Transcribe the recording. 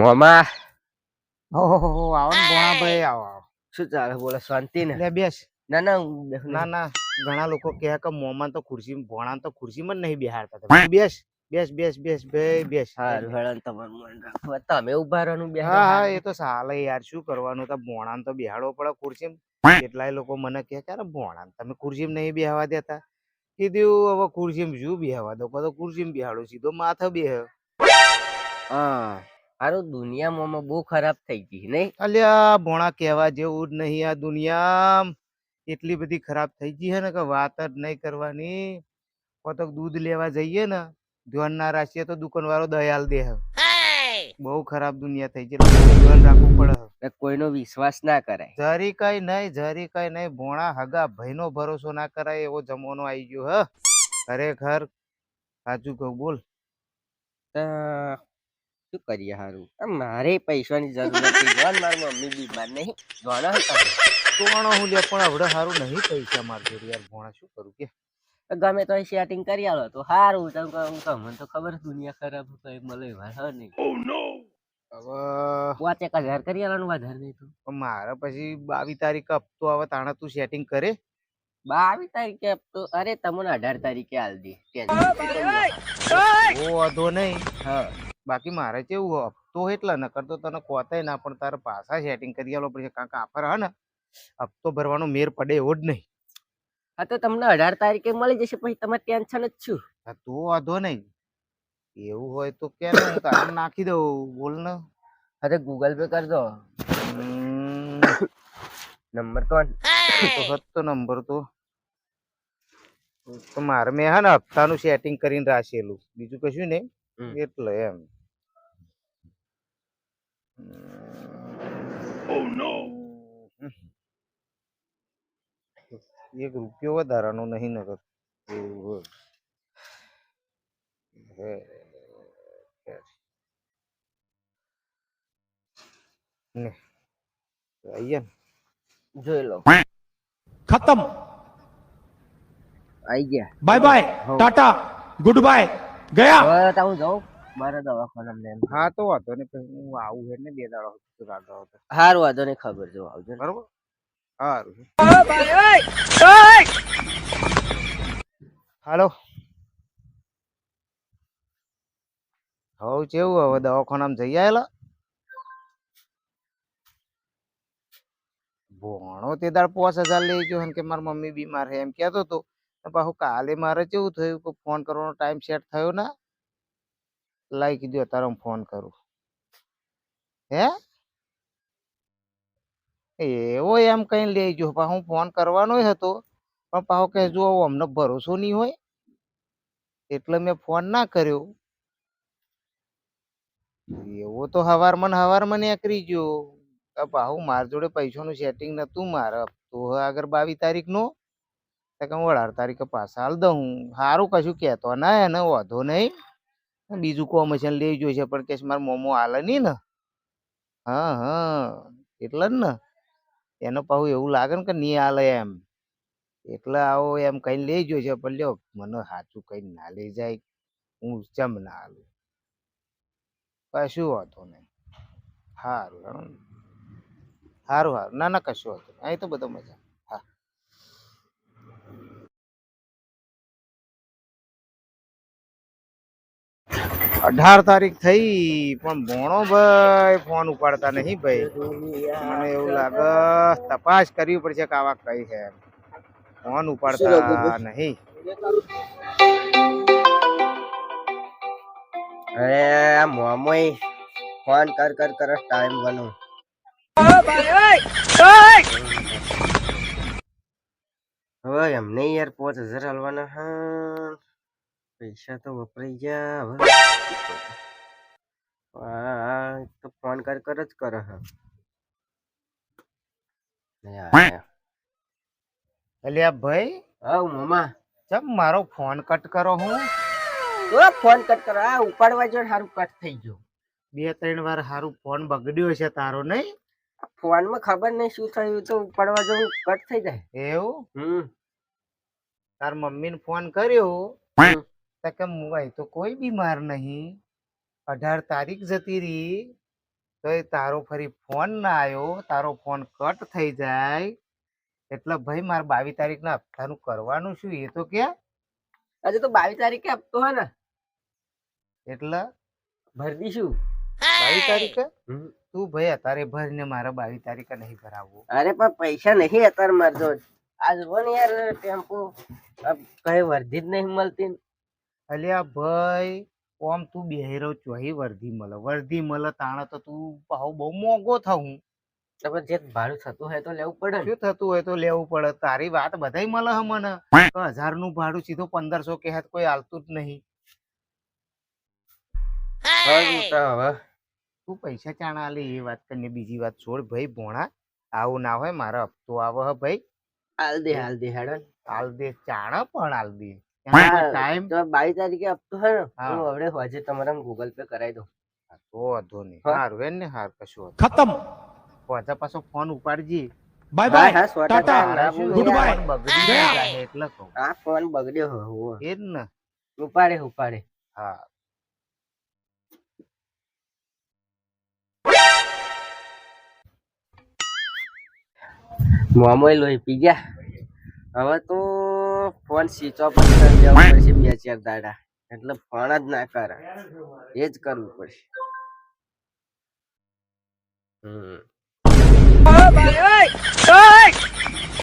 મોમાં ઓહો આવો ને ભોણા ભાઈ આવો શું ચાલે બોલો શાંતિ ને લે બેસ ના ના ના. ના ઘણા લોકો કહે કે મોમાં તો ખુરશી ભોણા તો ખુરશીમાં નહીં બેહાડતા તમે બેસ બેસ બેસ બેસ બે બેસ હારું હેળો ને તમારું મન રાખો તમે ઊભા રહેવાનું બે હા હા એ તો સાલે યાર શું કરવાનું? તો ભોણાને તો બેહાડવો પડે ખુરશી કેટલાય લોકો મને કહે કે અરે ભોણાને તમે ખુરશીમાં નહીં બેહવા દેતા. કીધું હવે ખુરશીમાં શું બેહવા દો તો ખુરશીમાં બેહાડો. સીધો માથે બેહ. હા. હારું દુનિયામાં બહુ ખરાબ થઈ ગઈ નહીં અલ્યા ભોણા કહેવા જેવું જ નહીં આ દુનિયા એટલી બધી ખરાબ થઈ ગઈ હે ને કે વાત જ નહીં કરવાની. તો દૂધ લેવા જઈએ ને ધ્યાન ના રાખીએ તો દુકાન વાળો દયાલ દે બહુ ખરાબ દુનિયા થઈ ગઈ ધ્યાન રાખવું પડે કોઈનો વિશ્વાસ ના કરાય. જરી કઈ નહીં જરી કઈ નહીં ભોણા હગા ભાઈનો ભરોસો ના કરાય એવો જમવાનો આવી ગયો હ. ખરેખર સાચું કહું બોલ. શું કરીએ હારું? આ મારે પૈસાની જરૂર નથી જોન મારી મમ્મી બીમાર નહીં. જોનો હે હું લે પણ હવે સારું નહીં પૈસા માર જોડે યાર. ભોણા શું કરું કે? ગમે તો સેટિંગ કરી આલો તો સારું તમ તમને તો ખબર દુનિયા ખરાબ કઈ મળે હે નહીં? હવે પાંચ એક હજાર કરી આલવાનું વધારે નહીં તો મારે પછી બાવીસ તારીખ હપ્તો આવે તાણે તું સેટિંગ કરે? બાવીસ તારીખે હપ્તો? અરે તમને અઢાર તારીખે આલ દે. ઓ વાંધો નહીં. હા. બાકી મારે કેવું હપ્તો એટલા નકર તો તને કોતાય ના પણ તારે પાછા સેટિંગ કરી આલો પડશે કાંક આફર હા ને હપ્તો ભરવાનો મેર પડે એવો જ નહીં. હા તો તમને અઢાર તારીખે મળી જશે પછી તમે ટેન્શન જ છું. હા તો વાંધો નહીં. એવું હોય તો કે હું તારે નાખી દઉં બોલ ને. અરે ગૂગલ પે કરજો. નંબર તો તો હતો નંબર તો. તો મારે મેં હા ને હપ્તાનું સેટિંગ કરીને રાખેલું. બીજું કશું નહીં. એટલે એમ. એક રૂપિયો વધારાનો નહીં નગર એવું ને અહીંયા લો. ખતમ. આઈ ગયા. Bye bye tata goodbye ગયા હવે તો હું જાઉં મારે દવાખાના લેન હા તો વાંધો નહીં પછી હું આવું હે ને બે દાડા સુધી કાઢો હતો હારું વાંધો નહીં ખબર જો આવજો બરોબર હારું હાલો હવે કેવું હવે દવાખાનામાં જઈ આવેલા ભોણો તે દાડ પાંચ હજાર લઈ ગયો કે મારી મમ્મી બીમાર છે એમ કહેતો હતો પાછું કાલે મારે કેવું થયું કે ફોન કરવાનો ટાઈમ સેટ થયો ના? લાઈ કીધું અત્યારે હું ફોન કરું. હે? એવો એમ કઈ લઈ ગયો પાછો હું ફોન કરવાનો હતો, પણ પાછો કે જો અમને ભરોસો નહીં હોય, એટલે મેં ફોન ના કર્યો. એવો તો હવાર મને હવાર મને કરી ગયો પાછું માર જોડે પૈસાનું સેટિંગ નતું મારે તો આગળ બાવીસ તારીખનું તો હું અઢાર તારીખે પાછા હાલ દઉં. સારું કશું કહેતો ના, એને વાંધો નહીં. બીજું કોમિશન લઈ જોઈશે પણ કે મારા મોમો હાલે નહીં ને. હા હા, એટલે જ ને. એનો પાછું એવું લાગે ને કે નહીં હાલે એમ. એટલે આવો એમ કઈ લઈ ગયો છે, પણ લ્યો, મને સાચું કઈ ના લઈ જાય. હું ચમ ના હાલું? કશું વાંધો નહીં. સારું સારું સારું ના ના, કશું વાંધો નહીં. અહીં તો બધો મજા અઢાર તારીખ થઈ પણ ભોણો ભાઈ ફોન ઉપાડતા નહીં ભાઈ. મને એવું લાગે તપાસ કરવી પડશે કે આવા કઈ છે. ફોન ઉપાડતા નહીં. અરે મોમોય ફોન કર કર કર ટાઈમ બનો હવે એમને યાર પોચ હજાર હલવાના હા. પૈસા તો વપરાઈ ગયા હવે આ તો ફોન કર કર જ કરે હા. અલ્યા ભાઈ હા મામા. ચમ મારો ફોન કટ કરો હું? તો ફોન કટ કરો? આ ઉપાડવા જો સારું કટ થઈ ગયો. બે ત્રણ વાર હારું ફોન બગડ્યો છે તારો નહીં? ફોનમાં ખબર નહીં શું થયું તો ઉપાડવા જો કટ થઈ જાય. એવું? હમ. તાર મમ્મીને ફોન કર્યો. તો કે તો કોઈ બીમાર નહીં. અઢાર તારીખ જતી રહી. તો એ તારો ફરી ફોન ના આવ્યો તારો ફોન કટ થઈ જાય. એટલે ભાઈ મારે બાવીસ તારીખના હપ્તાનું કરવાનું શું? એ તો કે. આજે તો બાવીસ તારીખે આપતો હે ને. એટલે? ભરી દઈશું. બાવીસ તારીખે? તું ભાઈ અત્યારે ભરીને મારે બાવીસ તારીખે નહીં ભરાવવું. અરે પણ પૈસા નહીં અત્યારે મારજો આજ આ ને યાર ટેમ્પો. કઈ વર્ધી જ નહીં મળતી અલ્યા ભાઈ ઓમ તું બેહેરો ચોહી વર્ધી મળે વર્ધી મળે તાણે તો તું ભાવ બહુ મોંઘો થવું તમે જે ભાડું થતું હોય તો લેવું પડે શું થતું હોય તો લેવું પડે? તારી વાત બધાય મળે હે મને. હજારનું ભાડું સીધું પંદરસો કે હાથ કોઈ આલતું જ નહીં. તું પૈસા ચાણા આલે એ વાત કરીને બીજી વાત છોડ. ભાઈ ભોણા આવું ના હોય મારો હપ્તો આવે હે ભાઈ. હાલ દે હાલ દે હેડન. હાલ દે ચાણા પણ હાલ દે. ટાઈમ તો બાવીસ તારીખે આપતો હે હું. હવે હજે તમારા ગૂગલ પે કરાવી દો તો વાંધો નહીં. હારું એને હાર કશું ખતમ. પાછા પાછો phone ઉપાડજી. Bye bye. Tata. Goodbye. એટલે કહું. આ ફોન બગડ્યો હો એ જ ને ઉપાડે ઉપાડે. હા. મોમોય લોહી પી ગયા. હવે તો ફોન સ્વિચ ઓફ કરી દેવો પડશે બે ચાર દાડા. એટલે ફોન જ ના કરે. એ જ કરવું પડશે. હમ.